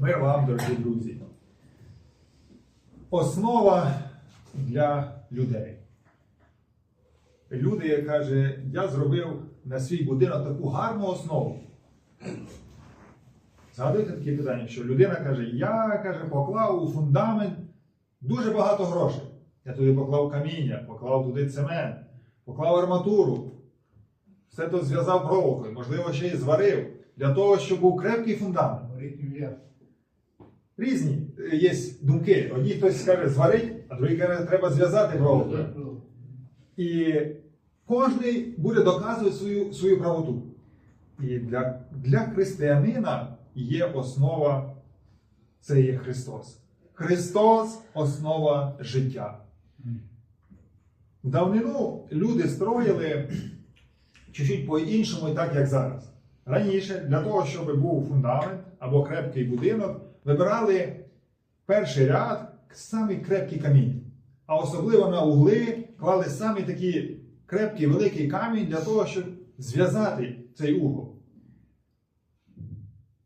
Мир вам, дорогі друзі. Основа для людей. Люди каже, я зробив на свій будинок таку гарну основу. Згадуєте таке питання, що людина каже, я каже, поклав у фундамент дуже багато грошей. Я туди поклав каміння, поклав туди цемент, поклав арматуру, все то зв'язав проволокою, можливо, ще й зварив, для того, щоб був крепкий фундамент. Різні е, є думки. Одні хтось каже зварить, а другий каже, треба зв'язати проволокою. І кожен буде доказувати свою, свою правоту. І для, для християнина є основа це є Христос. Христос основа життя. В давнину люди строїли чуть-чуть по-іншому, так як зараз. Раніше, для того, щоб був фундамент або крепкий будинок, вибирали перший ряд самий крепкий камінь. А особливо на угли клали самі такі крепкий великий камінь для того, щоб зв'язати цей угол.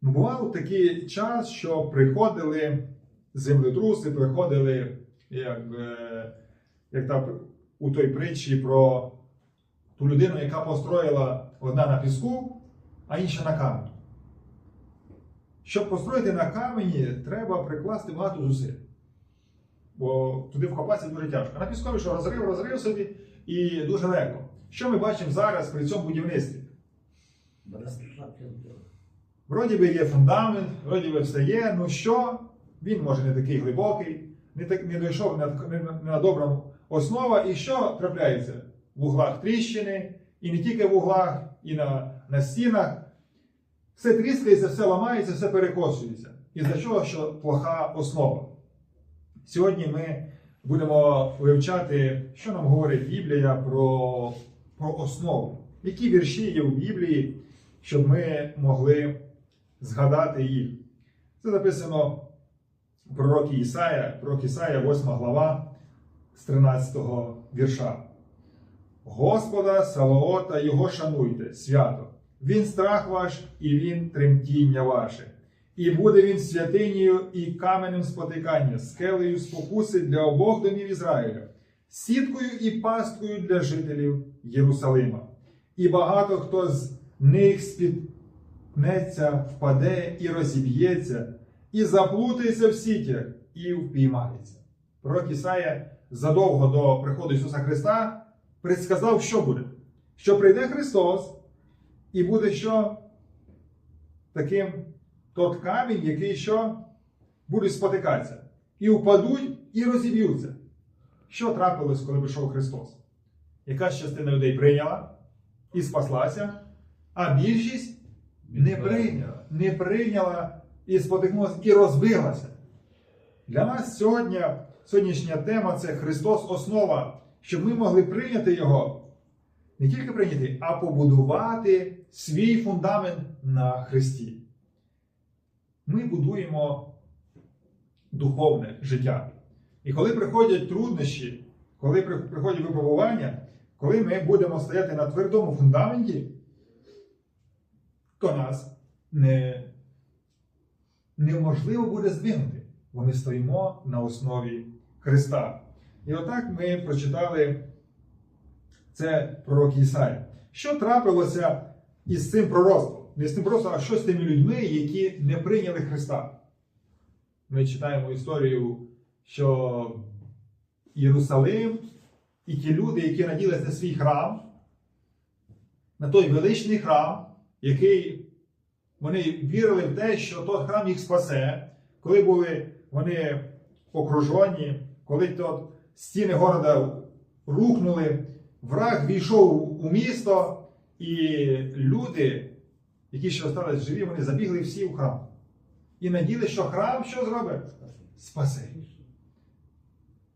Ну, бував такий час, що приходили землетруси, приходили, як, е, як та, у той притчі про ту людину, яка построїла одна на піску, а інша на камені. Щоб построїти на камені, треба прикласти багато зусиль. Бо туди вкопатися дуже тяжко. На піскові що розрив, розрив собі і дуже легко. Що ми бачимо зараз при цьому будівництві? Вроді би є фундамент, вроді би все є, ну що? Він може не такий глибокий, не, так, не дійшов на- не, на- на доброму основа. І що трапляється? В углах тріщини, і не тільки в углах, і на, на стінах. Все тріскається, все ламається, все перекосується. І за чого, що плоха основа. Сьогодні ми будемо вивчати, що нам говорить Біблія про, про основу. Які вірші є у Біблії, щоб ми могли згадати їх. Це записано в пророкі Ісая, пророк Ісая, 8 глава з 13 вірша. Господа Саваота Його шануйте, свято. Він страх ваш і він тремтіння ваше. І буде він святинею і каменем спотикання, скелею спокуси для обох домів Ізраїля, сіткою і пасткою для жителів Єрусалима. І багато хто з них спіткнеться, впаде і розіб'ється, і заплутається в сітях, і впіймається. Пророк Ісая задовго до приходу Ісуса Христа предсказав, що буде. Що прийде Христос, і буде що? Таким тот камінь, який що буде спотикатися. І впадуть, і розіб'ються. Що трапилось, коли прийшов Христос? Якась частина людей прийняла і спаслася, а більшість не прийняла, не прийняла і спотикнулася, і розбилася. Для нас сьогодні, сьогоднішня тема це Христос основа, щоб ми могли прийняти Його, не тільки прийняти, а побудувати свій фундамент на Христі. Ми будуємо духовне життя. І коли приходять труднощі, коли приходять випробування, коли ми будемо стояти на твердому фундаменті, то нас не, неможливо буде здвинути, бо ми стоїмо на основі Христа. І отак ми прочитали це пророк Ісая. Що трапилося із цим пророцтвом? Не з цим пророцтвом, а що з тими людьми, які не прийняли Христа? Ми читаємо історію, що Єрусалим і ті люди, які наділися на свій храм, на той величний храм, який вони вірили в те, що той храм їх спасе, коли були вони окружені, коли то стіни города рухнули, враг війшов у місто, і люди, які ще залишилися живі, вони забігли всі в храм. І наділи, що храм що зробить? Спасе.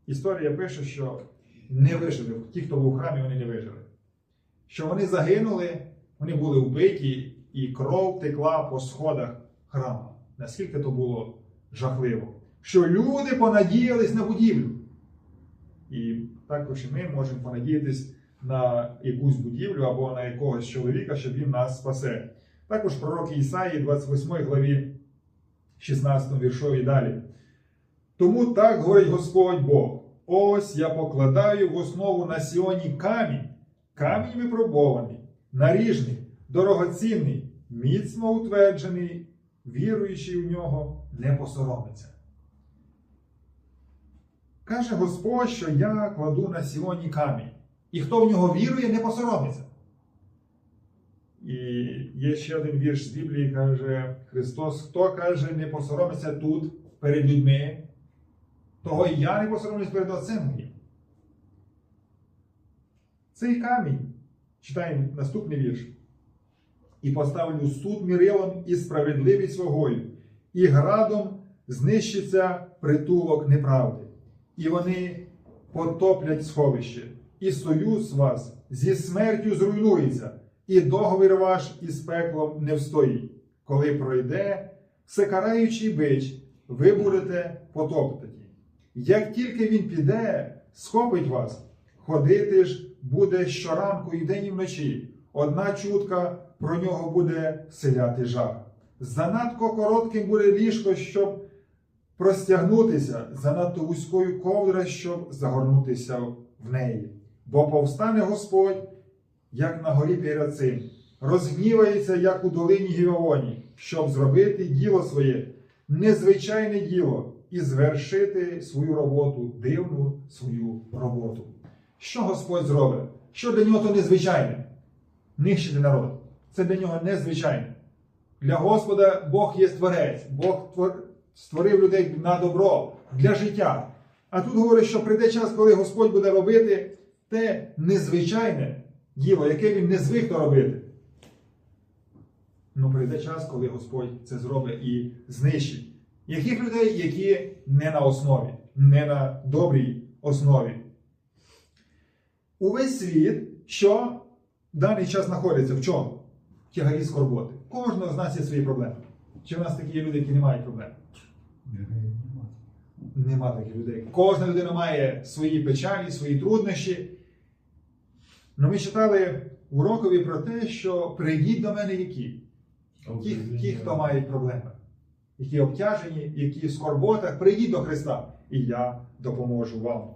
Історія пише, що не вижили. Ті, хто був у храмі, вони не вижили. Що вони загинули, вони були вбиті, і кров текла по сходах храму. Наскільки то було жахливо. Що люди понадіялись на будівлю. І також і ми можемо понадіятись на якусь будівлю або на якогось чоловіка, щоб він нас спасе. Також пророк Ісаї, 28 главі, 16 віршові далі. Тому так говорить Господь Бог. Ось я покладаю в основу на Сіоні камінь, камінь випробований, наріжний, дорогоцінний, міцно утверджений, віруючий в нього не посоромиться. Каже Господь, що я кладу на Сіоні камінь, і хто в нього вірує, не посоромиться. І є ще один вірш з Біблії, каже Христос, хто каже, не посоромиться тут перед людьми, того і я не посоромлюсь перед Отцем моїм. Цей камінь, читаємо наступний вірш. І поставлю суд мірилом і справедливість вогою, і градом знищиться притулок неправди, і вони потоплять сховище, і союз вас зі смертю зруйнується, і договір ваш із пеклом не встоїть. Коли пройде всекараючий бич, ви будете потоптані. Як тільки він піде, схопить вас, ходити ж буде щоранку і вдень і вночі. Одна чутка про нього буде вселяти жах. Занадто коротким буде ліжко, щоб простягнутися, занадто вузькою ковдра, щоб загорнутися в неї. Бо повстане Господь, як на горі перед цим, розгнівається, як у долині Гіваоні, щоб зробити діло своє, незвичайне діло, і звершити свою роботу, дивну свою роботу. Що Господь зробить? Що для нього то незвичайне? Нищити народ. Це для нього незвичайне. Для Господа Бог є творець, Бог твор- створив людей на добро, для життя. А тут говорить, що прийде час, коли Господь буде робити те незвичайне діло, яке він не звик робити. Ну прийде час, коли Господь це зробить і знищить. Яких людей, які не на основі, не на добрій основі. Увесь світ, що в даний час знаходиться в чому? В тягарі скорботи. Кожного з нас є свої проблеми. Чи в нас такі є люди, які не мають проблем? Нема таких людей. Кожна людина має свої печалі, свої труднощі. Ну, ми читали в урокові про те, що прийдіть до мене які? Ті, ті, хто мають проблеми, які обтяжені, які в скорботах, прийдіть до Христа, і я допоможу вам.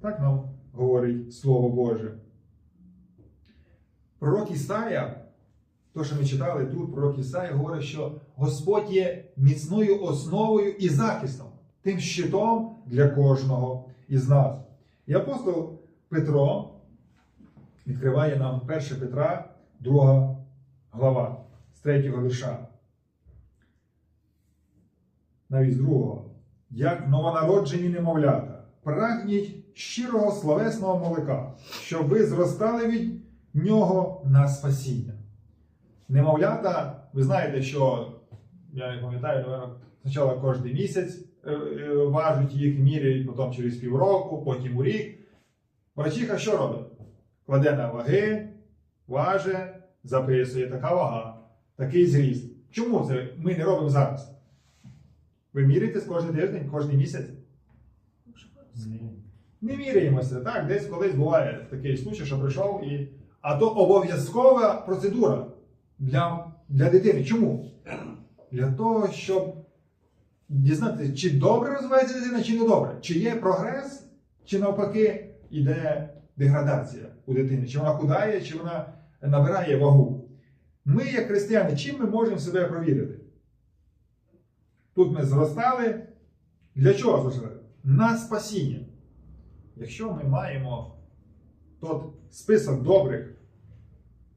Так нам говорить Слово Боже. Пророк Ісая, то, що ми читали тут, пророк Ісая говорить, що Господь є міцною основою і захистом, тим щитом для кожного із нас. І апостол Петро відкриває нам 1 Петра, 2 глава з 3 вірша. Навіть з другого. Як новонароджені немовлята, прагніть щирого словесного молока, щоб ви зростали від нього на спасіння. Немовлята, ви знаєте, що я не пам'ятаю, спочатку кожен місяць е, е, їх, міряють, потім через півроку, потім у рік. Врачиха що робить? Кладе на ваги, важе, записує така вага, такий зріст. Чому це ми не робимо зараз? Ви міряєтесь кожен тиждень, кожен місяць? Не міряємося, так? Десь колись буває такий случай, що прийшов і. А то обов'язкова процедура для, для дитини. Чому? Для того, щоб дізнатися, чи добре розвивається дитина, чи не добре. Чи є прогрес, чи навпаки йде деградація у дитини, чи вона худає, чи вона набирає вагу. Ми, як християни, чим ми можемо себе провірити? Тут ми зростали. Для чого зростали? На спасіння. Якщо ми маємо тот список добрих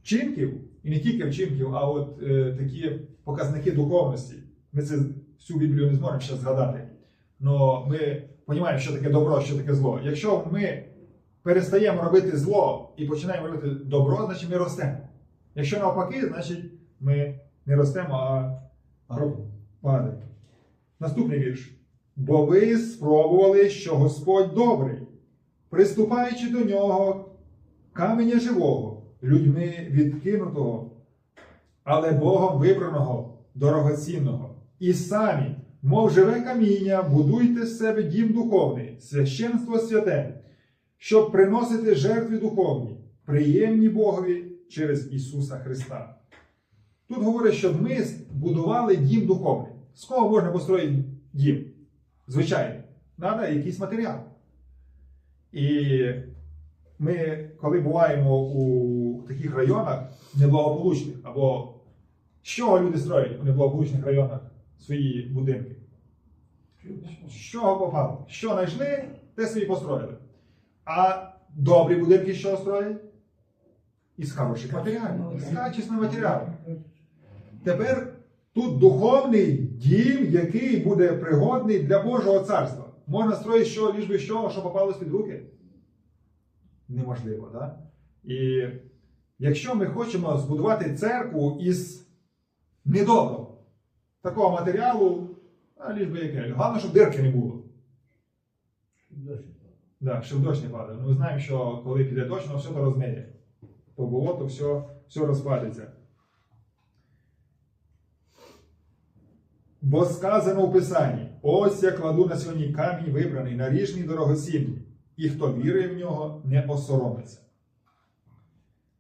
вчинків, і не тільки вчинків, а от е, такі показники духовності, ми це всю Біблію не зможемо ще згадати. Но ми розуміємо, що таке добро, що таке зло. Якщо ми перестаємо робити зло і починаємо робити добро, значить ми ростемо. Якщо навпаки, значить ми не ростемо, а падаємо. Наступний вірш. Бо ви спробували, що Господь добрий, приступаючи до нього каменя живого, людьми відкинутого, але Богом вибраного, дорогоцінного. І самі, мов живе каміння, будуйте з себе дім духовний, священство святе, щоб приносити жертви духовні, приємні Богові через Ісуса Христа. Тут говорить, щоб ми будували дім духовний, з кого можна построїти дім? Звичайно, треба якийсь матеріал. І ми, коли буваємо у таких районах неблагополучних, або з чого люди строять у неблагополучних районах свої будинки? З чого попало? Що знайшли, те собі построїли. А добрі будинки з чого строять? Із хороших матеріалів, з качественного матеріалу. Тепер тут духовний дім, який буде пригодний для Божого царства. Можна строїти що, ліж би що, що попалось під руки? Неможливо, так? І якщо ми хочемо збудувати церкву із недоброго, такого матеріалу, а ліж би яке. Головне, щоб дирки не було. Да, щоб дощ не падав. Ну, ми знаємо, що коли піде дощ, воно все то розмиє. То болото все, все розпадеться. Бо сказано у Писанні: ось я кладу на сьогодні камінь вибраний, наріжний дорогоцінний, і хто вірує в нього, не осоромиться.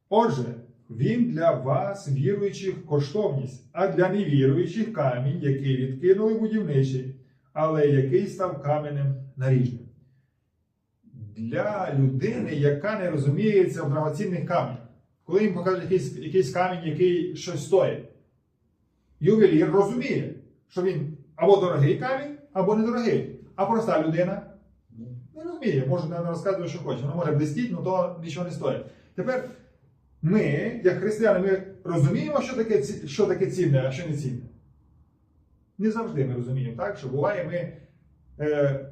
Отже, він для вас, віруючих, коштовність, а для невіруючих камінь, який відкинули будівничі, але який став каменем наріжним. Для людини, яка не розуміється в драгоцінних каменях, коли їм покажуть якийсь, якийсь камінь, який щось стоїть, ювелір розуміє, що він або дорогий камінь, або недорогий. А проста людина не розуміє, може не розказує, що хоче. Воно може блистіть, але то нічого не стоїть. Тепер ми, як християни, ми розуміємо, що таке, що таке цінне, а що не цінне. Не завжди ми розуміємо, так? Що буває, ми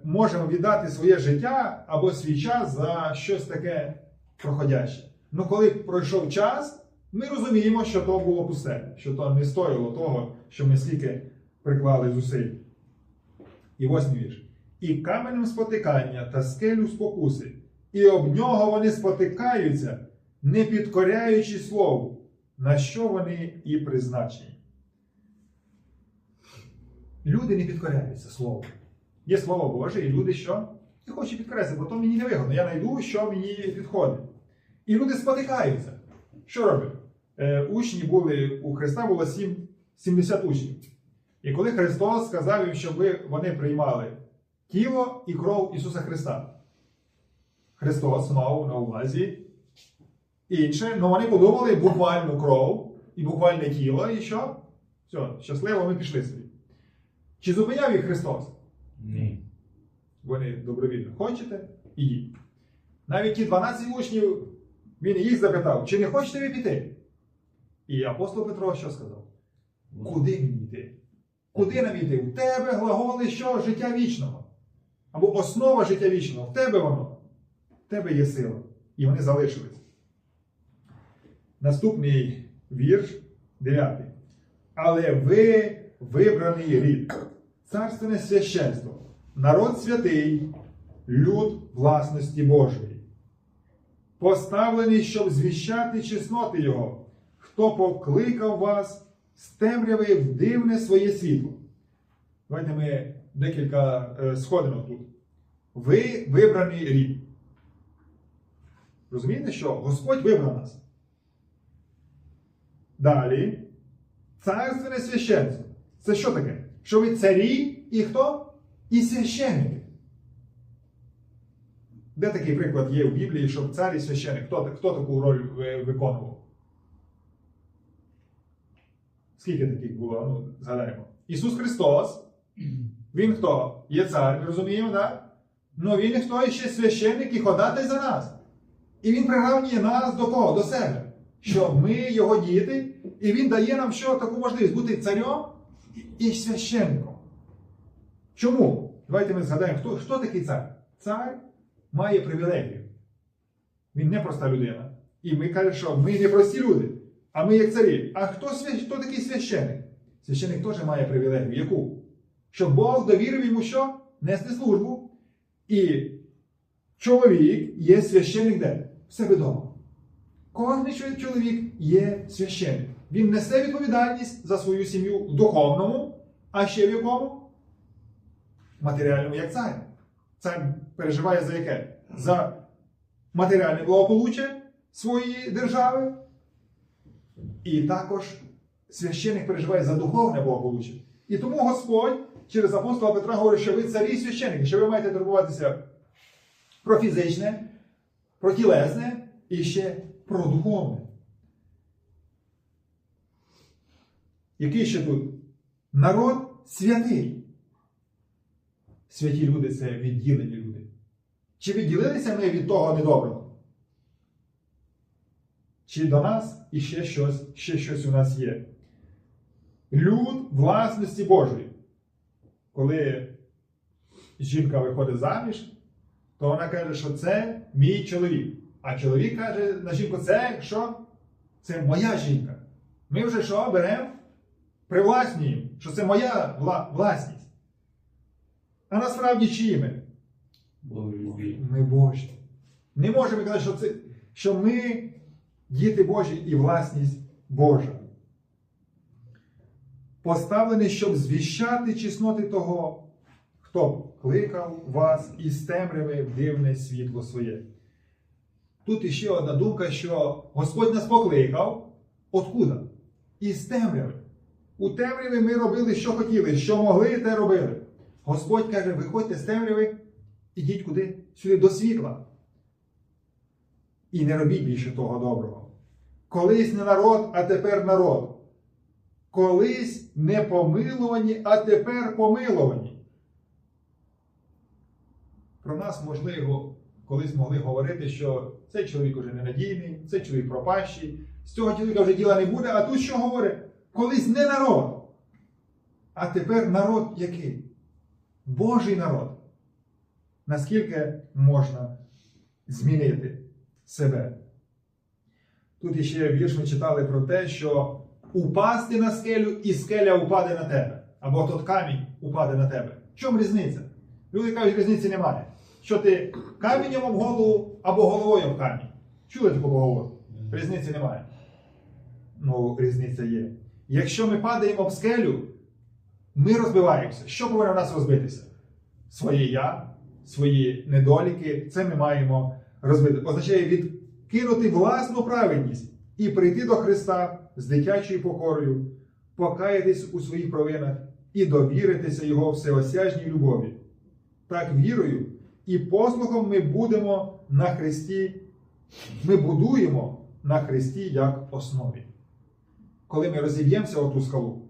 можемо віддати своє життя або свій час за щось таке проходяще. Ну, коли пройшов час, ми розуміємо, що то було пусте, що то не стоїло того, що ми стільки приклали зусиль. І восьмий вірш. І каменем спотикання та скелю спокуси, і об нього вони спотикаються, не підкоряючи слову, на що вони і призначені. Люди не підкоряються слову. Є слово Боже, і люди що? Не хочуть підкорятися, бо то мені не вигодно. Я знайду, що мені підходить. І люди спотикаються. Що роблять? Е, учні були, у Христа було сім- 70 учнів. І коли Христос сказав їм, щоб вони приймали тіло і кров Ісуса Христа, Христос мав на увазі інше, але вони подумали буквальну кров і буквальне тіло, і що? Все, щасливо, ми пішли собі. Чи зупиняв їх Христос? Ні. Вони добровільно хочете, ідіть. Навіть ті 12 учнів, він їх запитав, чи не хочете ви піти? І апостол Петро що сказав? Куди мені йти? Куди нам йти? В тебе глаголи що? Життя вічного. Або основа життя вічного. В тебе воно. В тебе є сила. І вони залишились. Наступний вірш, 9. Але ви вибраний рід, царственне священство, народ святий, люд власності Божої, поставлений, щоб звіщати чесноти Його, хто покликав вас з темряви в дивне своє світло. Давайте ми декілька е, сходинок тут. Ви вибраний рід. Розумієте, що Господь вибрав нас. Далі. Царственне священство. Це що таке? Що ви царі і хто? І священники. Де такий приклад є в Біблії, щоб цар і священик? Хто, хто таку роль виконував? Скільки таких було? Ну, згадаємо. Ісус Христос. Він хто? Є цар, розуміємо, так? Ну він хто ще священник і ходатай за нас. І він прирівнює нас до кого? До себе. Що ми його діти, і він дає нам що таку можливість бути царем і священником. Чому? Давайте ми згадаємо, хто, хто такий цар? Цар має привілегію. Він не проста людина. І ми кажемо, що ми не прості люди, а ми як царі. А хто, хто такий священник? Священник теж має привілегію. Яку? Що Бог довірив йому що? Нести службу. І чоловік є священник де? В себе вдома. Кожний чоловік є священник. Він несе відповідальність за свою сім'ю в духовному, а ще в якому? Матеріальному, як цар. Цар переживає за яке? За матеріальне благополуччя своєї держави. І також священник переживає за духовне благополуччя. І тому Господь через апостола Петра говорить, що ви царі і священники, що ви маєте турбуватися про фізичне, про тілесне і ще про духовне. Який ще тут? Народ святий. Святі люди це відділені люди. Чи відділилися ми від того недоброго? Чи до нас іще щось, ще щось у нас є? Люд власності Божої. Коли жінка виходить заміж, то вона каже, що це мій чоловік. А чоловік каже на жінку, це що? Це моя жінка. Ми вже що беремо? Привласнюємо, що це моя вла- власність. А насправді чиї ми? Ми Божі. Не можемо казати, що, це, що ми діти Божі і власність Божа. Поставлені, щоб звіщати чесноти того, хто кликав вас із темряви в дивне світло своє. Тут іще одна думка, що Господь нас покликав. Откуда? Із темряви. У темряві ми робили, що хотіли, що могли, те робили. Господь каже: виходьте з темряви, ідіть куди? Сюди до світла. І не робіть більше того доброго. Колись не народ, а тепер народ. Колись не помилувані, а тепер помилувані. Про нас, можливо, колись могли говорити, що цей чоловік уже ненадійний, цей чоловік пропащий, з цього чоловіка вже діла не буде, а тут що говорить? Колись не народ. А тепер народ який? Божий народ. Наскільки можна змінити себе? Тут іще вірш ми читали про те, що упасти на скелю і скеля упаде на тебе. Або тот камінь упаде на тебе. В чому різниця? Люди кажуть, різниці немає. Що ти камінням об голову або головою об камінь. Чули таку поговорку? Різниці немає. Ну, різниця є. Якщо ми падаємо об скелю, ми розбиваємося. Що повинно в нас розбитися? Своє я, свої недоліки, це ми маємо розбити. Означає відкинути власну праведність і прийти до Христа з дитячою покорою, покаятись у своїх провинах і довіритися Його всеосяжній любові. Так вірою і послухом ми будемо на Христі, ми будуємо на Христі як основі. Коли ми розіб'ємося о ту скалу,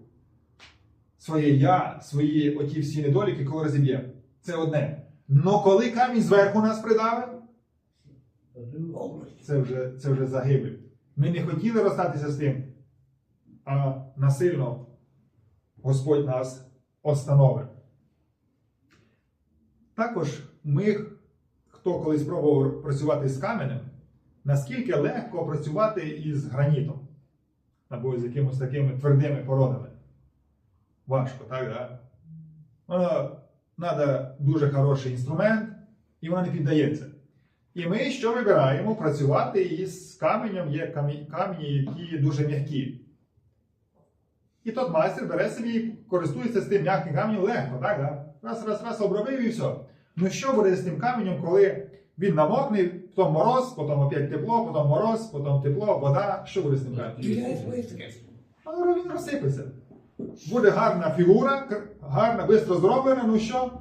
своє я, свої оті всі недоліки, коли розіб'ємо. Це одне. Но коли камінь зверху нас придавив, це вже, це вже загибель. Ми не хотіли розстатися з тим, а насильно Господь нас остановив. Також ми, хто колись пробував працювати з каменем, наскільки легко працювати із гранітом або з якимось такими твердими породами. Важко, так? Да? Воно треба дуже хороший інструмент, і воно не піддається. І ми що вибираємо? Працювати із каменем, є камені, які дуже м'які. І тот майстер бере собі і користується з тим м'яким каменем легко, так? Да? Раз, раз, раз обробив і все. Ну що буде з тим каменем, коли він намокне, потім мороз, потім опять тепло, потім мороз, потім тепло, вода. Що буде з тим каменем? А він розсипеться. Буде гарна фігура, гарна, швидко зроблена, ну що?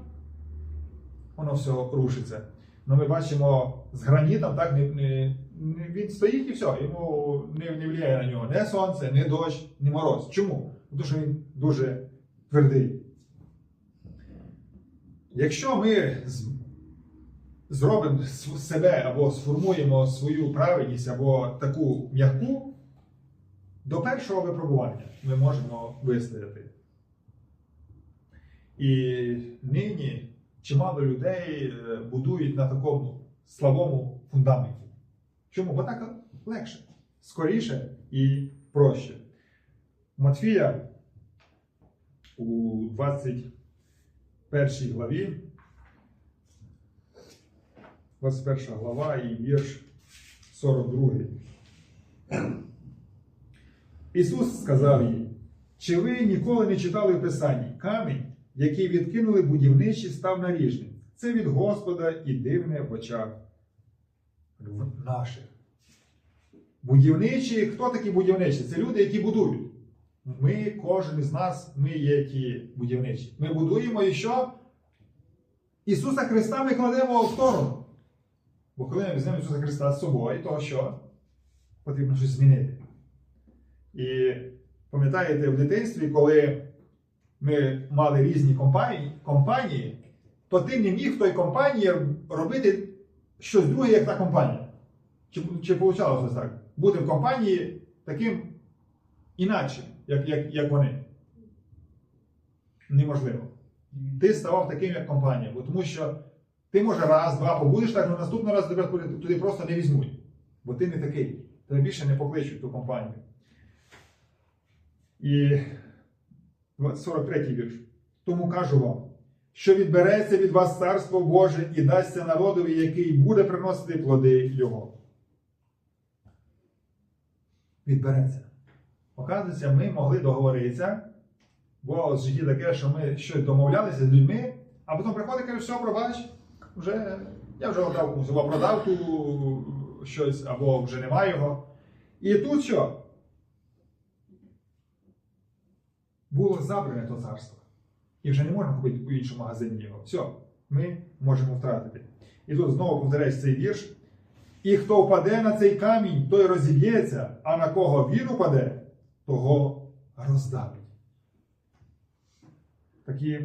Воно все рушиться. Ну ми бачимо з гранітом, так, не, не, не- він стоїть і все, йому не, не впливає на нього не сонце, не дощ, не мороз. Чому? Тому що він дуже твердий. Якщо ми зробимо себе або сформуємо свою праведність або таку м'яку, до першого випробування ми можемо вистояти. І нині чимало людей е, будують на такому слабому фундаменті. Чому? Бо так легше, скоріше і проще. Матфія у 21 главі, 21 глава і вірш 42. Ісус сказав їй, чи ви ніколи не читали в Писанні камінь, який відкинули будівничі, став наріжним. Це від Господа і дивне в очах наших. Будівничі, хто такі будівничі? Це люди, які будують. Ми, кожен із нас, ми є ті будівничі. Ми будуємо і що? Ісуса Христа ми кладемо в сторону. Бо коли ми візьмемо Ісуса Христа з собою, то що? Потрібно щось змінити. І пам'ятаєте, в дитинстві, коли ми мали різні компанії, компанії, то ти не міг в той компанії робити щось друге, як та компанія. Чи, чи вийшло так? Бути в компанії таким інакшим, як, як, як вони. Неможливо. Ти ставав таким, як компанія, бо тому що ти може раз, два побудеш так, але наступний раз тебе туди туди просто не візьмуть. Бо ти не такий. Тебе більше не покличуть ту компанію. І 43 вірш. Тому кажу вам, що відбереться від вас царство Боже і дасться народові, який буде приносити плоди Його. Відбереться. Оказується, ми могли договоритися. Бо в житті таке, що ми щось домовлялися з людьми, а потім приходить і каже, все, пробач, вже, я вже отдав комусь, або продав ту щось, або вже немає його. І тут що? Було забране то царство. І вже не можна купити у іншому магазині його. Все, ми можемо втратити. І тут знову повторяється цей вірш. І хто впаде на цей камінь, той розіб'ється, а на кого він упаде, того роздавить. Такі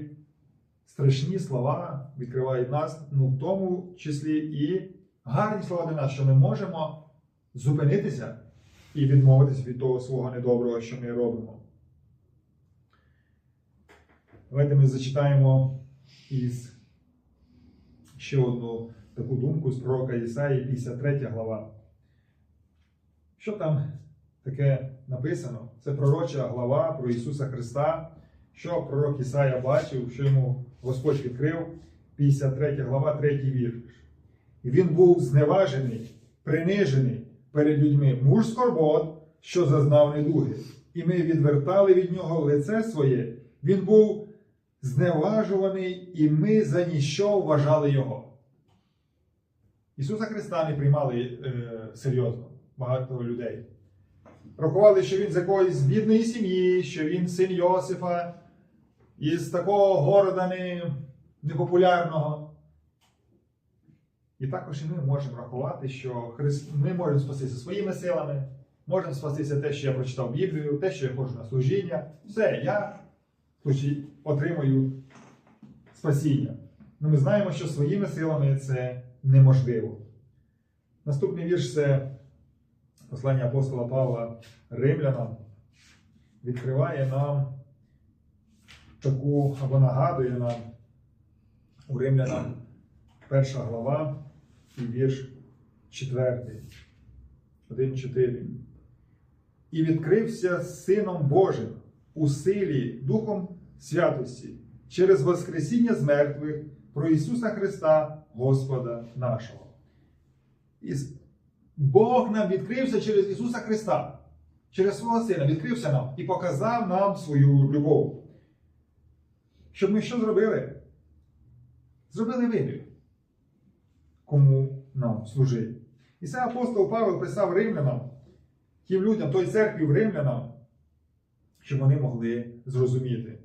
страшні слова відкривають нас, ну в тому числі і гарні слова для нас, що ми можемо зупинитися і відмовитися від того свого недоброго, що ми робимо. Давайте ми зачитаємо із ще одну таку думку з пророка Ісаї, 53 глава. Що там таке написано? Це пророча глава про Ісуса Христа, що пророк Ісая бачив, що йому Господь відкрив, 53 глава, 3 вірш. І він був зневажений, принижений перед людьми, муж скорбот, що зазнав недуги. І ми відвертали від нього лице своє. Він був зневажуваний, і ми за ніщо вважали його. Ісуса Христа не приймали е, серйозно багато людей. Рахували, що він з якоїсь бідної сім'ї, що він син Йосифа, із такого города не, непопулярного. І також і ми можемо рахувати, що Христ... ми можемо спастися своїми силами, можемо спастися те, що я прочитав Біблію, те, що я ходжу на служіння. Все, я отримую спасіння. Ну, ми знаємо, що своїми силами це неможливо. Наступний вірш це послання апостола Павла Римлянам відкриває нам таку або нагадує нам у Римлянам перша глава і вірш 4. 1.4. І відкрився Сином Божим у силі Духом святості через Воскресіння з мертвих про Ісуса Христа, Господа нашого. І Бог нам відкрився через Ісуса Христа, через свого Сина, відкрився нам і показав нам свою любов. Щоб ми що зробили? Зробили вибір, кому нам служити. І це апостол Павло писав римлянам, тим людям, той церкві в римлянам, щоб вони могли зрозуміти.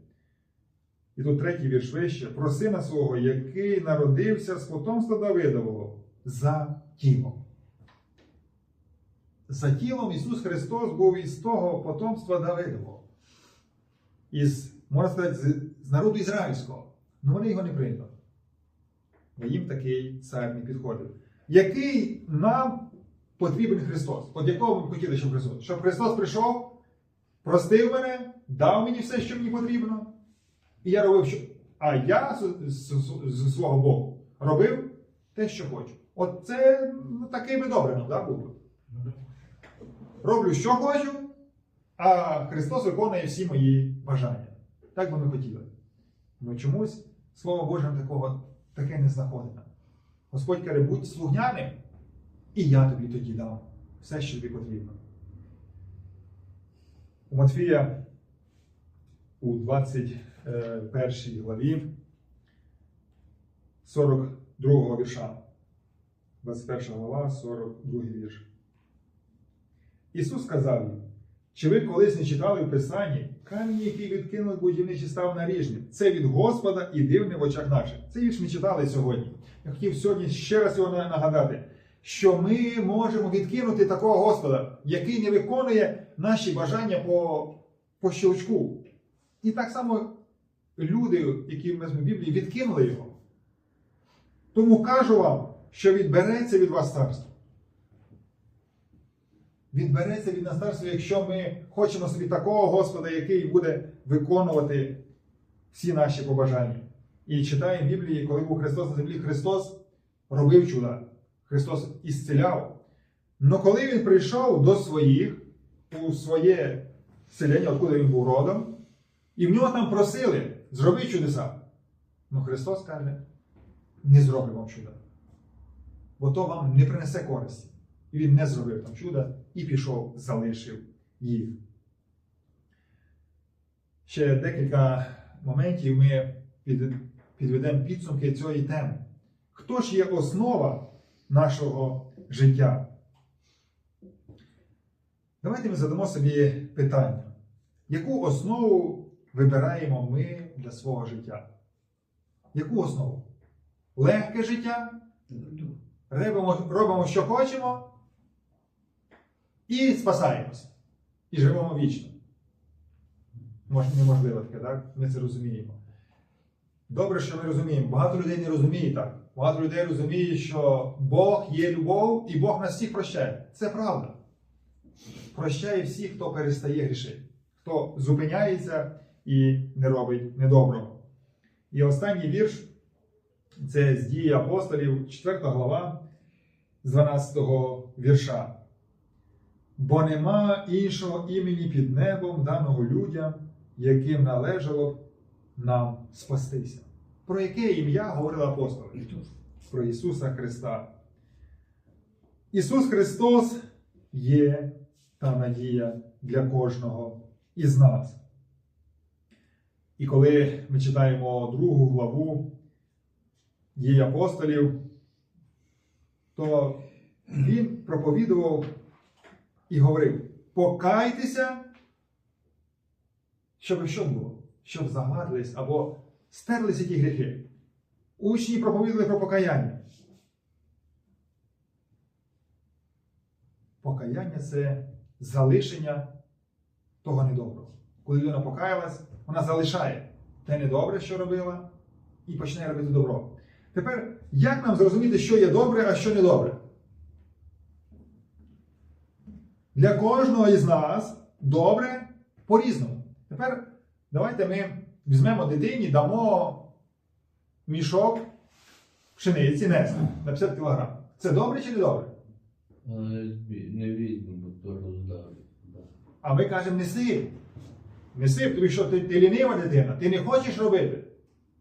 І тут третій вірш вище про сина свого, який народився з потомства Давидового за тілом. За тілом Ісус Христос був із того потомства Давидового. Із, можна сказати, з, народу ізраїльського. Ну вони його не прийняли. Бо їм такий цар не підходив. Який нам потрібен Христос? От якого ми хотіли, щоб Христос? Щоб Христос прийшов, простив мене, дав мені все, що мені потрібно. І я робив, що. А я з, з, з- з свого боку робив те, що хочу. От це ну, такий би добре нам да, був. Роблю, що хочу, а Христос виконує всі мої бажання. Так би ми хотіли. Ну чомусь Слово Боже такого таке не знаходить. Господь каже, будь слугняним, і я тобі тоді дам все, що тобі потрібно. У Матфія у 21 главі 42 вірша. 21 глава, 42 вірш. Ісус сказав їм: Чи ви колись не читали в Писанні? Камінь, який відкинули будівничі став наріжним. Це від Господа і дивне в очах наших. Це вірш ми читали сьогодні. Я хотів сьогодні ще раз його нагадати, що ми можемо відкинути такого Господа, який не виконує наші бажання по, по щелчку. І так само люди, які ми в Біблії, відкинули його. Тому кажу вам, що відбереться від вас царство. Відбереться від нас царство, якщо ми хочемо собі такого Господа, який буде виконувати всі наші побажання. І читаємо в Біблії, коли був Христос на землі, Христос робив чуда. Христос ісцеляв. Но коли він прийшов до своїх, у своє селення, откуда він був родом, і в нього там просили, зроби чудеса. Ну Христос каже, не зроблю вам чуда. Бо то вам не принесе користі. І він не зробив там чуда і пішов, залишив їх. Ще декілька моментів ми підведемо підсумки цієї теми. Хто ж є основа нашого життя? Давайте ми задамо собі питання, яку основу вибираємо ми для свого життя? Яку основу? Легке життя? Робимо, робимо, що хочемо, і спасаємося. І живемо вічно. Може, неможливо таке, так? Ми це розуміємо. Добре, що ми розуміємо. Багато людей не розуміє так. Багато людей розуміє, що Бог є любов і Бог нас всіх прощає. Це правда. Прощає всіх, хто перестає грішити, хто зупиняється і не робить недоброго. І останній вірш це з дії апостолів, 4 глава, з 12 вірша. Бо нема іншого імені під небом, даного людям, яким належало б нам спастися. Про яке ім'я говорили апостоли? Про Ісуса Христа. Ісус Христос є та надія для кожного із нас. І коли ми читаємо другу главу дії апостолів, то він проповідував і говорив: покайтеся, щоб що було? Щоб загладились або стерлися ті гріхи. Учні проповідували про покаяння. Покаяння це залишення того недоброго. Коли людина покаялась, вона залишає те недобре, що робила, і почне робити добро. Тепер, як нам зрозуміти, що є добре, а що недобре? Для кожного із нас добре по-різному. Тепер давайте ми візьмемо дитині, дамо мішок пшениці нести на 50 кг. Це добре чи не добре? Не видно, бо то роздавить. Да. А ми кажемо, неси. Неси, тобі що ти, ти лінива дитина, ти не хочеш робити.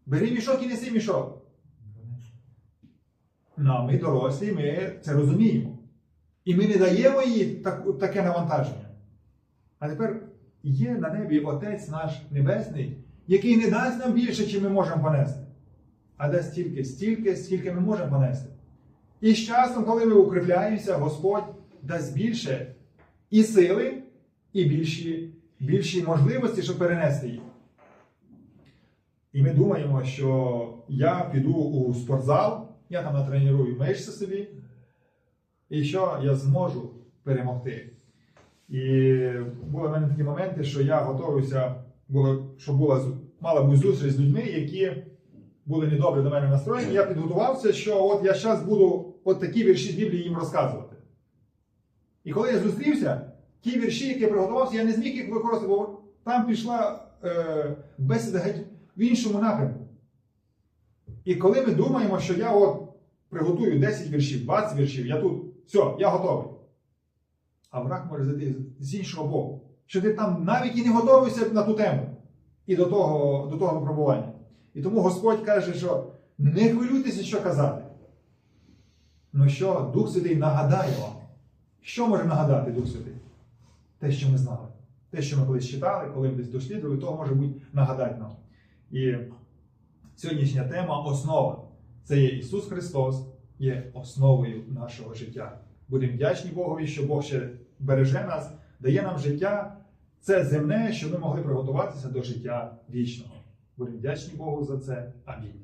Бери мішок і неси мішок. Ну, ми дорослі, ми це розуміємо. І ми не даємо їй так, таке навантаження. А тепер є на небі Отець наш Небесний, який не дасть нам більше, чим ми можемо понести, а дасть тільки стільки, скільки ми можемо понести. І з часом, коли ми укріпляємося, Господь дасть більше і сили, і більші, більші можливості, щоб перенести їх. І ми думаємо, що я піду у спортзал, я там натренірую мишці собі, і що я зможу перемогти. І були в мене такі моменти, що я готуюся, було, що була мала бути зустріч з людьми, які були недобре до мене настроєні. Я підготувався, що от я зараз буду от такі вірші з Біблії їм розказувати. І коли я зустрівся, ті вірші, які я приготувався, я не зміг їх використати, бо там пішла е, бесіда геть в іншому напрямку. І коли ми думаємо, що я от приготую 10 віршів, 20 віршів, я тут, все, я готовий. А враг може зайти з іншого боку, що ти там навіть і не готовився на ту тему і до того, до того випробування. І тому Господь каже, що не хвилюйтеся, що казати. Ну що, Дух Святий нагадає вам. Що може нагадати Дух Святий? Те, що ми знали. Те, що ми колись читали, коли ми десь досліджували, то може бути нагадати нам. І сьогоднішня тема основа. Це є Ісус Христос, є основою нашого життя. Будемо вдячні Богові, що Бог ще береже нас, дає нам життя це земне, щоб ми могли приготуватися до життя вічного. Будемо вдячні Богу за це. Амінь.